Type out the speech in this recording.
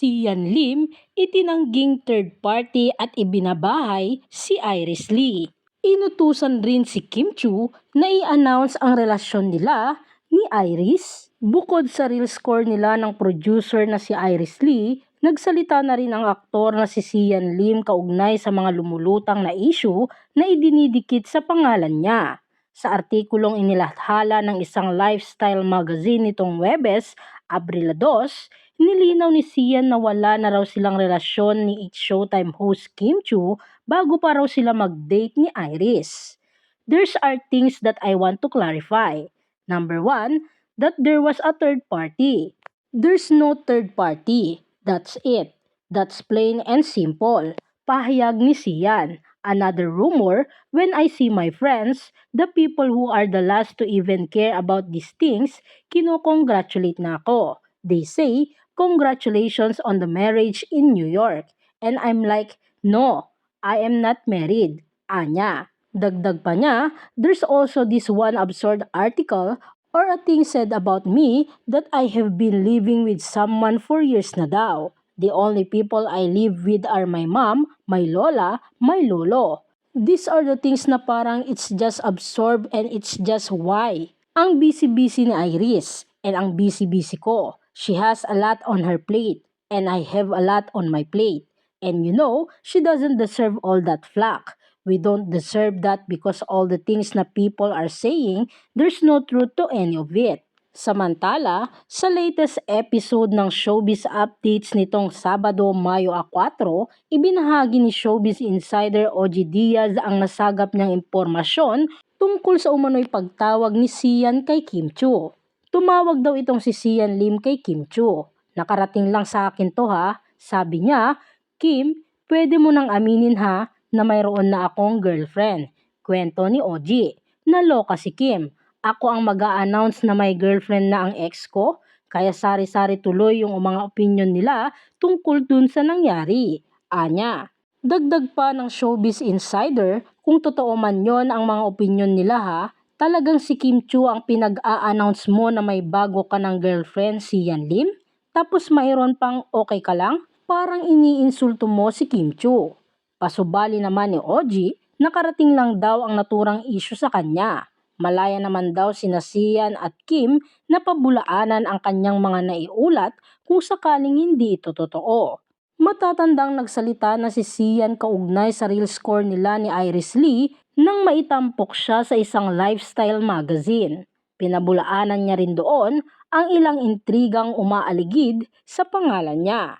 Sian Lim, itinangging third party at ibinabahay si Iris Lee. Inutusan rin si Kim Chu na i-announce ang relasyon nila ni Iris. Bukod sa real score nila ng producer na si Iris Lee, nagsalita na rin ang aktor na si Sian Lim kaugnay sa mga lumulutang na issue na idinidikit sa pangalan niya. Sa artikulong inilathala ng isang lifestyle magazine nitong Webes, Abril 2, nilinaw ni Sian na wala na raw silang relasyon ni It's Showtime host Kim Chu bago pa raw sila mag-date ni Iris. There's are things that I want to clarify. Number one, that there was a third party. There's no third party. That's it. That's plain and simple. Pahayag ni Sian. Another rumor, when I see my friends, the people who are the last to even care about these things, kinokongratulate na ako. They say, congratulations on the marriage in New York. And I'm like, no, I am not married. Anya. Dagdag pa niya, there's also this one absurd article or a thing said about me that I have been living with someone for years na daw. The only people I live with are my mom, my lola, my lolo. These are the things na parang it's just absorb and it's just why. Ang busy-busy ni Iris and ang busy-busy ko. She has a lot on her plate and I have a lot on my plate. And you know, she doesn't deserve all that flack. We don't deserve that because all the things na people are saying, there's no truth to any of it. Samantala, sa latest episode ng Showbiz Updates nitong Sabado, Mayo 4, ibinahagi ni Showbiz Insider OG Diaz ang nasagap niyang impormasyon tungkol sa umano'y pagtawag ni Sian kay Kim Chu. Tumawag daw itong si Sian Lim kay Kim Chu. Nakarating lang sa akin to ha. Sabi niya, Kim, pwede mo nang aminin ha na mayroon na akong girlfriend. Kwento ni OG. Naloka si Kim. Ako ang mag announce na may girlfriend na ang ex ko, kaya sari-sari tuloy yung mga opinion nila tungkol dun sa nangyari. Anya. Dagdag pa ng Showbiz Insider, kung totoo man yon ang mga opinion nila ha, talagang si Kim Chu ang pinag-a-announce mo na may bago ka ng girlfriend si Yan Lim? Tapos mayroon pang okay ka lang? Parang iniinsulto mo si Kim Chu. Pasubali naman ni Oji, nakarating lang daw ang naturang issue sa kanya. Malaya naman daw si Sian at Kim na pabulaanan ang kanyang mga naiulat kung sakaling hindi ito totoo. Matatandang nagsalita na si Sian kaugnay sa real score nila ni Iris Lee nang maitampok siya sa isang lifestyle magazine. Pinabulaanan niya rin doon ang ilang intrigang umaaligid sa pangalan niya.